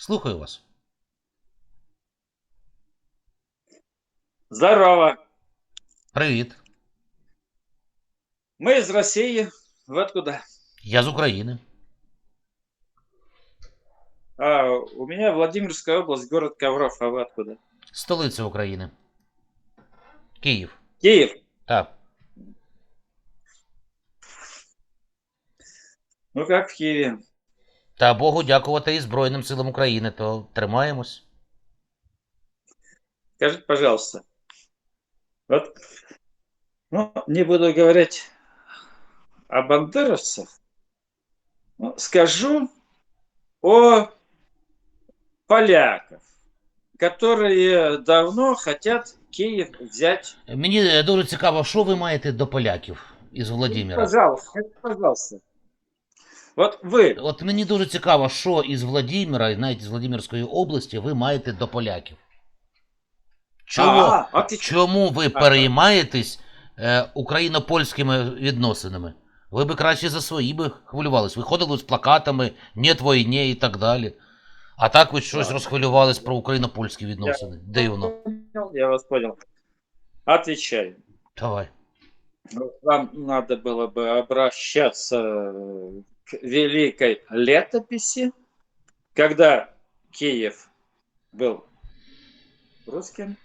Слухаю вас. Здорово. Привіт. Мы из России. Вы откуда? Я з України. А, у меня Владимирская область, город Ковров. А вы откуда? Столиця України. Київ. Киев. Так. Ну как в Киеве? Та Богу дякувати і Збройним силам України, то тримаємось. Скажите, пожалуйста. Вот, ну, не буду говорить о бандеровцах. но скажу о поляках, которые давно хотят Киев взять. Мені е, дуже цікаво, що ви маєте до поляків із Владимира. Пожалуйста, пожалуйста. Вот вы От мені дуже цікаво, що із Владимира, і навіть з Владимирської області, ви маєте до поляків. Чому, А, отлично. чому ви Ага. переймаєтесь е, україно-польськими відносинами? Ви би краще за свої би хвилювались. Ви ходили з плакатами «Нет війні» і так далі. А так ви щось Так. розхвилювались про україно-польські відносини. Дивно. Понял, Я вас понял. Отвечаю. Давай. Ну, Вам надо было бы обращаться к великой летописи, когда Киев был русским.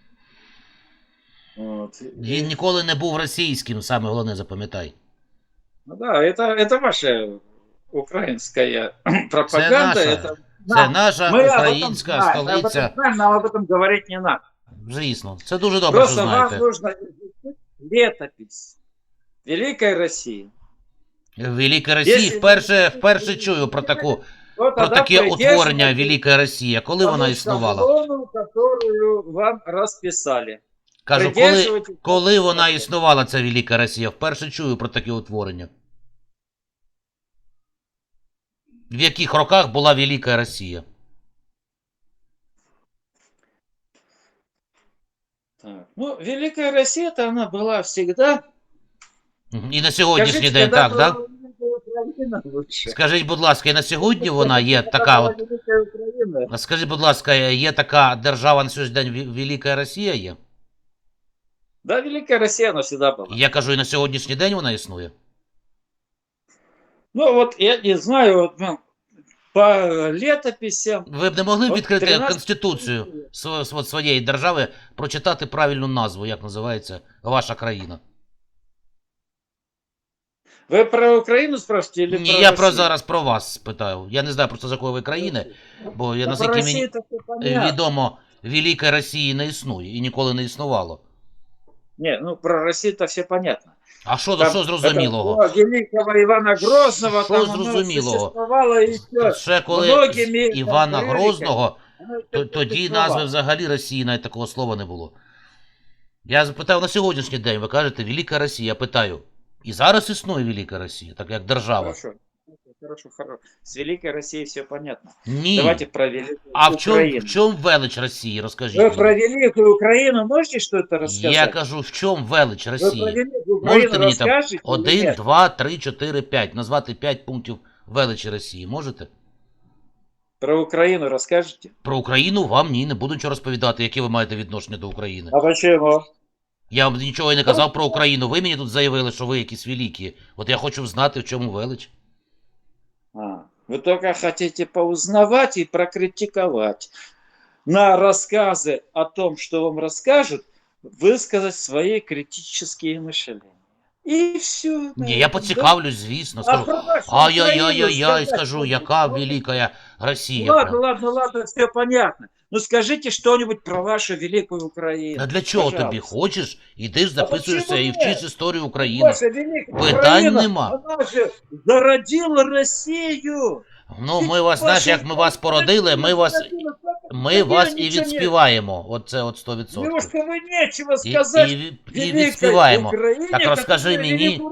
Вот. Він ніколи не був російським, саме головне запам'ятай. Ну да, это, это ваша украинская пропаганда. наша. это... Це нам- наша мы об этом українська знаем, мы об этом столиця. знаем, нам об этом говорить не надо. Звісно, це дуже добре, що Просто вам знаєте. нужно изучить летопись Великой России. Велика Росія Якщо- вперше, вперше чую про таку Вот про тогда таке придерживайтесь утворення Велика Росія. Коли тому вона існувала? шаблону, которую вам розписали. Кажу, коли, Придерживайтесь коли вона існувала, ця Велика Росія? Вперше чую про таке утворення. В яких роках була Велика Росія? Так. Ну, Великая Россия-то она была всегда. Мгм. І на сьогоднішній Скажите, день когда так, так? была Великая Украина лучше? Скажіть, будь ласка, і на сьогодні вона є Когда така была от. Великая Украина? А Скажіть, будь ласка, є така держава на сьогоднішній день Ві- Велика Росія є? Да, Великая Россия она всегда была. Я кажу, і на сьогоднішній день вона існує. Ну вот я не знаю, вот, ну, по летописям. Ви б не могли От відкрити 13 конституцію св- св- своєї держави, прочитати правильну назву, як називається ваша країна? Вы про Украину спрашиваете или Ні, про я про Россию? зараз про вас спитаю. Я не знаю просто з якої ви країни, бо я Да наскільки про мені Россию-то всё понятно. відомо, Великої Росії не існує і ніколи не існувало. Не, ну про Россию-то все понятно. А що, Там що зрозумілого? это было великого Ивана Грозного, Що там оно зрозумілого? существовало і все. Ще коли многими з Івана там Грозного, Оно то, это тоді существовало. назви взагалі Росії навіть такого слова не було. Я запитав на сьогоднішній день, ви кажете, Велика Росія. Я питаю, і зараз існує Велика Росія, так як держава? Хорошо, хорошо, хорошо. С Великой Россией все понятно. Ні. Давайте про Великую А в чому, Украину. в чому велич Росії? Розкажіть. Вы мені. про Великую Украину можете что-то рассказать? Я кажу, в чому велич Вы про Росії? Великую Можете мені там расскажете или Один, нет? два, три, чотири, п'ять. Назвати п'ять пунктів величі Росії. Можете? Про Украину расскажете? Про Україну вам ні, не буду нічого розповідати, яке ви маєте відношення до України. А почему? Я вам нічого і не казав про Україну. Ви мені тут заявили, що ви якісь великі. От я хочу знати, в чому велич. А, вы только хотите поузнавать и прокритиковать. На рассказы о том, что вам расскажут, высказать свои критические мышления. И все. Ні, я поцікавлюсь, звісно. Скажу, ай-яй-яй-яй, скажу, яка велика Росія. Ладно, прям. ладно, ладно, все понятно. Ну скажите что-нибудь про вашу великую Украину. А для чого Пожалуйста. тобі хочеш? Ідиш, записуєшся почему і вчиш історію України. Ваша великая Питань Украина, нема. Она же зародила Россию. Ну, ми вас, знаєш, як ми вас породили, ми вас, ми вас і відспіваємо. Оце от 100%. Немножко вы нечего І, сказать. і, і великой відспіваємо. Так розкажи которая мені,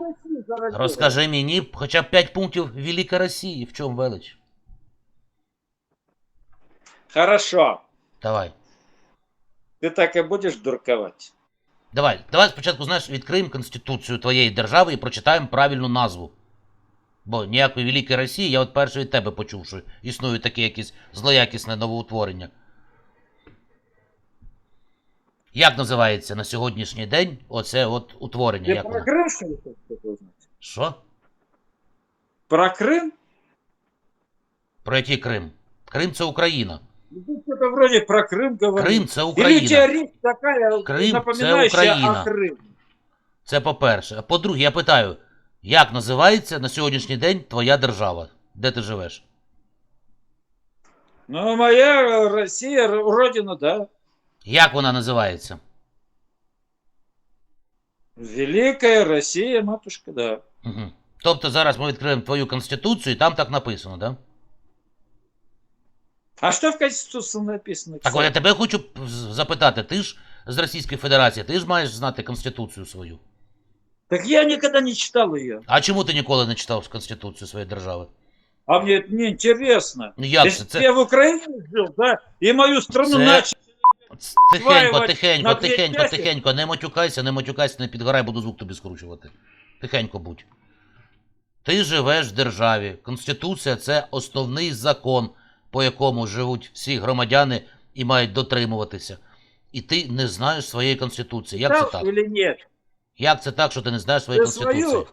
зародила. Розкажи мені хоча б 5 пунктів Велика Росії. В чому велич? Хорошо. Давай. Ты так и будешь дурковать. Давай, давай спочатку, знаєш, відкриємо Конституцію твоєї держави і прочитаємо правильну назву. Бо ніякої великої Росії я от перший від тебе почув, що існує таке якесь злоякісне новоутворення. Як називається на сьогоднішній день оце от утворення? Ты Як про воно? Крым, что ли, хотите узнать? Що? Про Крым? Про який Крим? Крим це Україна. Ну, ты что-то вроде про Крым говоришь. Крим це Или у тебя Україна. речь такая, Крым це напоминающая Україна. о Крым. Це по-перше. А по-друге, я питаю, як називається на сьогоднішній день твоя держава? Де ти живеш? Ну, моя Россия, р- родина, да. Як вона називається? Великая Россия, матушка, да. Угу. Тобто зараз ми відкриємо твою конституцію, і там так написано, да? А что в Конституции написано? Так от я тебе хочу запитати, ти ж з Російської Федерації, ти ж маєш знати конституцію свою. Так я никогда не читал ее. А чому ти ніколи не читав конституцію своєї держави? А мне это не интересно. Ну як це? це... я в Украине жил, да, и мою страну Це- Ц- Тихенько, тихенько, тихенько, тихенько, не матюкайся, не матюкайся, не підгорай, буду звук тобі скручувати. Тихенько будь. Ти живеш в державі. Конституція це основний закон, по якому живуть всі громадяни і мають дотримуватися. І ти не знаєш своєї конституції. Як це читал так? или нет? Як це так, що ти не знаєш своєї Ты конституції? свою,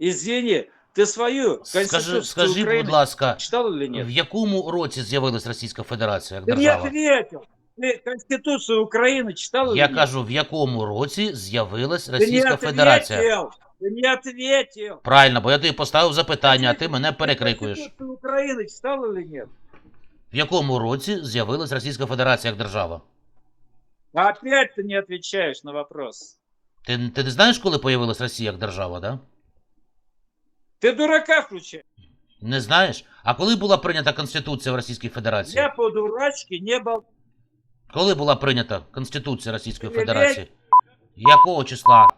извини, ты свою Скажи, Конституцию скажи, Украины будь ласка, читал или в нет? якому році з'явилась Російська Федерація як Ты не держава? ответил. Ты Конституцию Украины читал или Я нет? кажу, в якому році з'явилась Ты не Російська Федерація? ответил. Ты не ответил. Правильно, бо я тобі поставив запитання, а ти мене перекрикуєш. Конституцию Украины читал или нет? В якому році з'явилась Російська Федерація як держава? А Опять ты не отвечаешь на вопрос. Ти, ти не знаєш, коли появилась Росія як держава, да? Ты дурака включай. Не знаєш? А коли була прийнята Конституція в Російській Федерації? Я по дурачке не был. Коли була прийнята Конституція Російської Блядь. Федерації? Якого числа?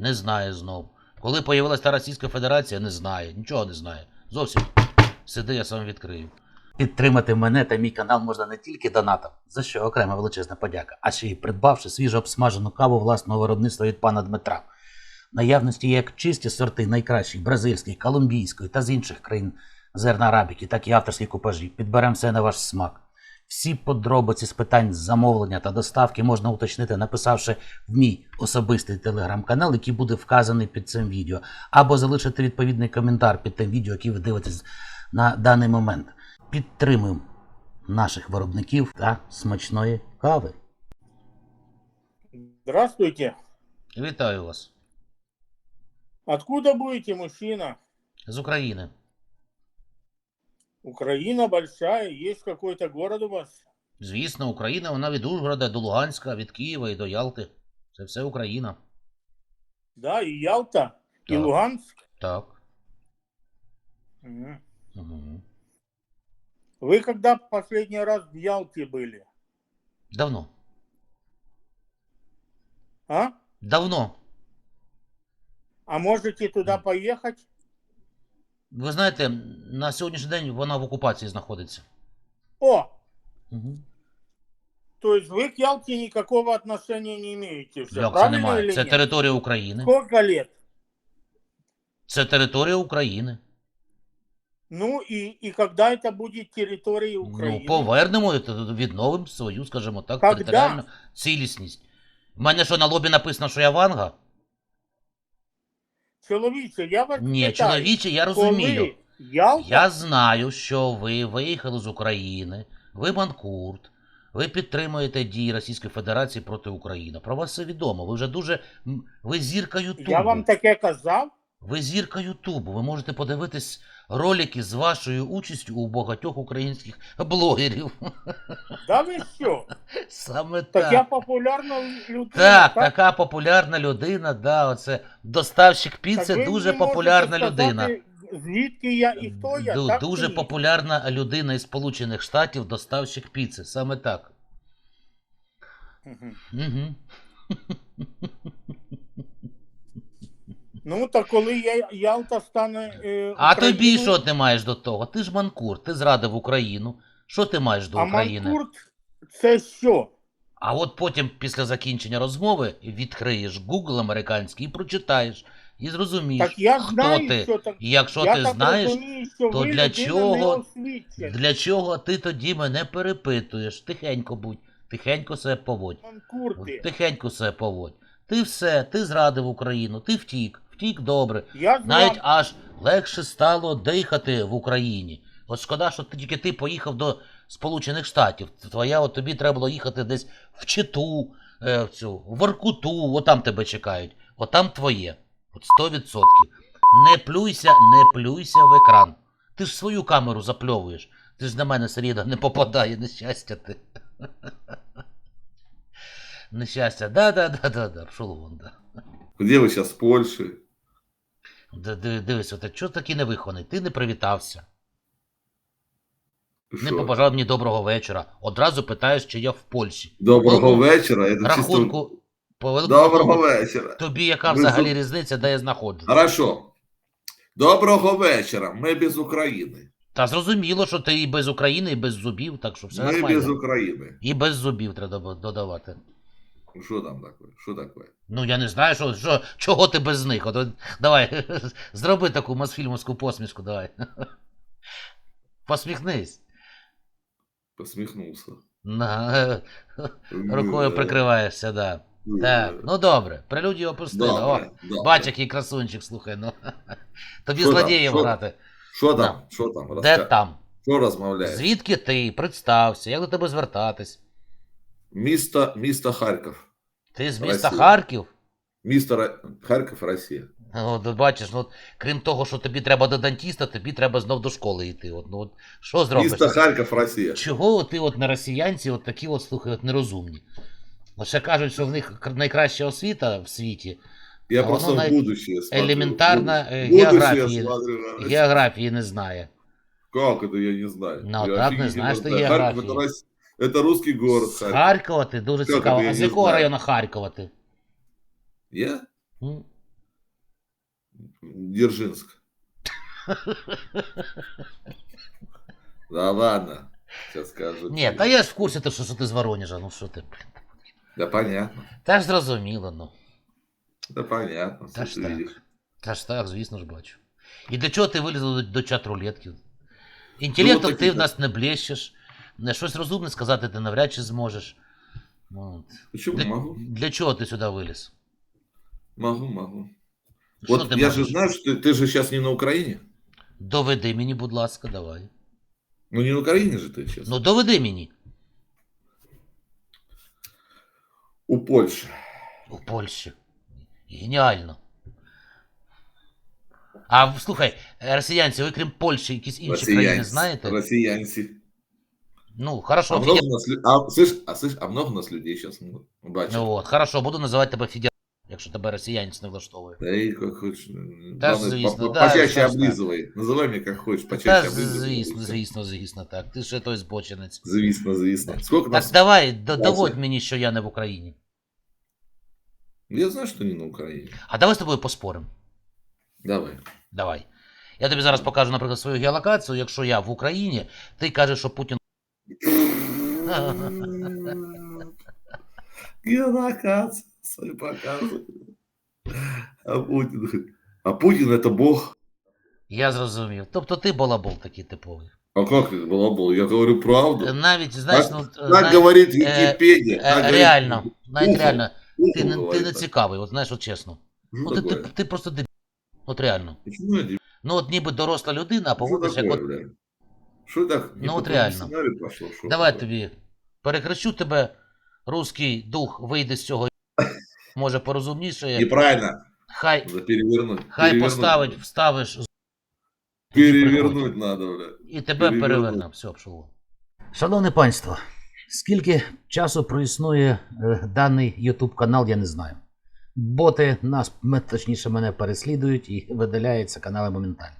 Не знає знов. Коли появилась та Російська Федерація, не знає. Нічого не знає. Зовсім. Сиди, я сам відкрию. Підтримати мене та мій канал можна не тільки донатом, за що окрема величезна подяка, а ще й придбавши свіжо обсмажену каву власного виробництва від пана Дмитра. Наявності як чисті сорти найкращих бразильської, колумбійської та з інших країн зерна арабіки, так і авторські купажі. Підберемо все на ваш смак. Всі подробиці з питань замовлення та доставки можна уточнити, написавши в мій особистий телеграм-канал, який буде вказаний під цим відео, або залишити відповідний коментар під тим відео, яке ви дивитесь на даний момент. Підтримуємо наших виробників та смачної кави. Здравствуйте. Вітаю вас Откуда будете, мужчина? з України. Украина большая, есть какой-то город у вас? Звісно, Україна, вона від Ужгорода до Луганська, від Києва і до Ялти. Це все Україна. Да, и Ялта, и Так. Луганск. Так. Мгм. Угу. Вы когда последний раз в Ялте были? Давно. А? Давно. А можете туда поехать? Ви знаєте, на сьогоднішній день вона в окупації знаходиться. О, Угу. то есть вы к Ялте никакого отношения не имеете. Все Як це правильно немає? или Це нет? територія України. Сколько лет? Це територія України. Ну и, и когда это будет территорией Украины? Ну, повернемо, т- відновимо свою, скажімо так, Когда? територіальну цілісність. У мене що на лобі написано, що я ванга? Чоловіче, я вас Ні, питаю, чоловіче, я розумію. Ялта Я знаю, що ви виїхали з України, ви банкурт, ви підтримуєте дії Російської Федерації проти України. Про вас все відомо. Ви вже дуже. Ви зірка Ютубу. Я вам таке казав? Ви зірка Ютубу. Ви можете подивитись ролики з вашою участю у багатьох українських блогерів. Да ви що? Саме Так так. популярна людина. Так, така популярна людина, да, оце доставщик піци дуже популярна людина. Звідки я і хто я? Ду- так дуже чи популярна людина із Сполучених Штатів, доставщик піци. Саме так. Мгм. Угу. Ну, так коли я, Ялта стане. Е, А тобі що ти маєш до того? Ти ж манкур, ти зрадив Україну. Що ти маєш до А України? Манкурт це що? А от потім, після закінчення розмови, відкриєш Google американський і прочитаєш, і зрозумієш, Так я хто знаю, ти. що так. І якщо я ти так знаєш, розумію, що то ви для людина чого- неосвічена. для чого ти тоді мене перепитуєш? Тихенько будь, тихенько себе поводь. Курти. Тихенько себе поводь. Ти все, ти зрадив Україну, ти втік, втік добре. Я Навіть аж легше стало дихати в Україні. От шкода, що ти- тільки ти поїхав до Сполучених Штатів. Твоя, от тобі треба було їхати десь в Читу, е, в цю, в Воркуту, от там тебе чекають. От там твоє. От 100%. Не плюйся, не плюйся в екран. Ти ж свою камеру запльовуєш. Ти ж на мене середа не попадає, нещастя ти. Нещастя, да-да-да-да-да, пшов вон, да. Где вы сейчас? В Польше? Д- ди- Дивись, от чого такий невихований? Ти не привітався, не Шо? побажав мені доброго вечора. Одразу питаєш, чи я в Польщі. Доброго Ну, вечера. Это чисто... Рахунку по великому Доброго рахунку, вечера. тобі яка Ви взагалі зу- різниця, де я знаходжусь? Хорошо. Доброго вечера. Мы без Украины. Та зрозуміло, що ти і без України, і без зубів, так що все Мы нормально. без Украины. І без зубів треба доба- додавати. Что там такое? Что такое? Ну я не знаю, що, що, чого ти без них. От, давай, зроби таку мосфільмовську посмішку, давай. Посміхнись. Посмехнулся. На, Рукою прикриваєшся, да. Э, Так, ну добре, прелюдію опустили. О, Добре, добре. бач, який красунчик, слухай, ну. Тобі Що там? злодієм Що? грати. Що там? Що там? Де Розка- там? Що розмовляєш? Звідки ти? Представся, як до тебе звертатись? Місто, місто Харків. Ти з міста Росія. Харків? Місто Ра- Харків, Росія. От, от бачиш, ну, от, крім того, що тобі треба до дантіста, тобі треба знов до школи йти. От, ну, от, що зробиш? Місто Харків, Росія. Чого ти от на росіянці от такі от, слухай, от нерозумні? Лише кажуть, що в них кр- найкраща освіта в світі, Я А просто воно в навіть будущее смотрю. елементарно, Буду- е, будущее географії. смотрю на Россию. географії не знає. Как это я не знаю? Ну, Я так не офигительно знаешь ты знаю. Харьков географии. это, Рос- это русский город. З Харьков. Харкова ти дуже Як цікаво. це я А з не якого знаю? району Харкова ти? Я? М? Дзержинск. Да ладно. Сейчас скажу. Ні, тебе. та я ж в курсі, ти, що, що ти з Воронежа, ну що ти, блін. Да понятно. Та ж зрозуміло, ну. Да понятно. Та Ты ж так. видишь. Та ж так, звісно ж бачу. І для чого ти вилізла до, до чат рулетки? Інтелектом Ну, ти такі- в нас не блещеш, не щось розумне сказати ти навряд чи зможеш. Ну, от. Почему Для, могу? для чого ти сюди виліз? Могу, могу. Що Вот ти я можеш? же знаю, что ты, ты же сейчас не на Украине. Доведи мені, будь ласка, давай. Ну не на Украине же ты сейчас. Ну доведи мені. У Польши. У Польщі. Геніально. А слухай, е, росіянці, ви крім Польщі, якісь інші країни знаєте? Россиянцы. Ну, А хорошо, много Федя... у нас, лю- а, слышь, а слышь, а много у нас людей сейчас? Ну, бачу. ну от, хорошо, буду називати тебе Федя, якщо тебе росіянець не влаштовує. Да и как хочешь. Да, Главное, звісно, по- да, почаще звісно. облизывай. Называй меня как хочешь, Та почаще облизывай. звісно, звісно, звісно, так. Ти ще той збочинець. Звісно, звісно. Сколько Так нас? давай, д- Бачу. доводь мені, що я не в Україні. Я знаю, что не на Украине. А давай з тобою поспоримо. Давай. Давай. Я тобі зараз покажу, наприклад, свою геолокацію. Якщо я в Україні, ти кажеш, що Путін. Геолокация свою показывает. А Путин... А Путин это бог. Я зрозумів. Тобто ти балабол такий типовий. А как это было был? Я говорю правду. Навіть, знаєш, Так- ну, Так зна- говорит э, Википедия. е, так говорит реально, навіть Ухо. реально, ухо ти, не- ти говорит не так. цікавий, от знаєш, от чесно. Что Ну, ти, ти, такое? ти просто дебіл. От реально. Почему я дебил? Ну, от ніби доросла людина, а Что поводиш як такое, от. бля? Что так? Ну, тому реально. пошло, что Давай тобі перехрещу тебе, руський дух вийде з цього. Може порозумніше. Неправильно. Хай, перевернуть. хай перевернуть поставить, вставиш Перевернуть надо, бля. і тебе переверне. Все, пшло. Шановне панство, скільки часу проіснує е, даний YouTube канал, я не знаю. Боти нас, точніше, мене переслідують і видаляються канали моментально.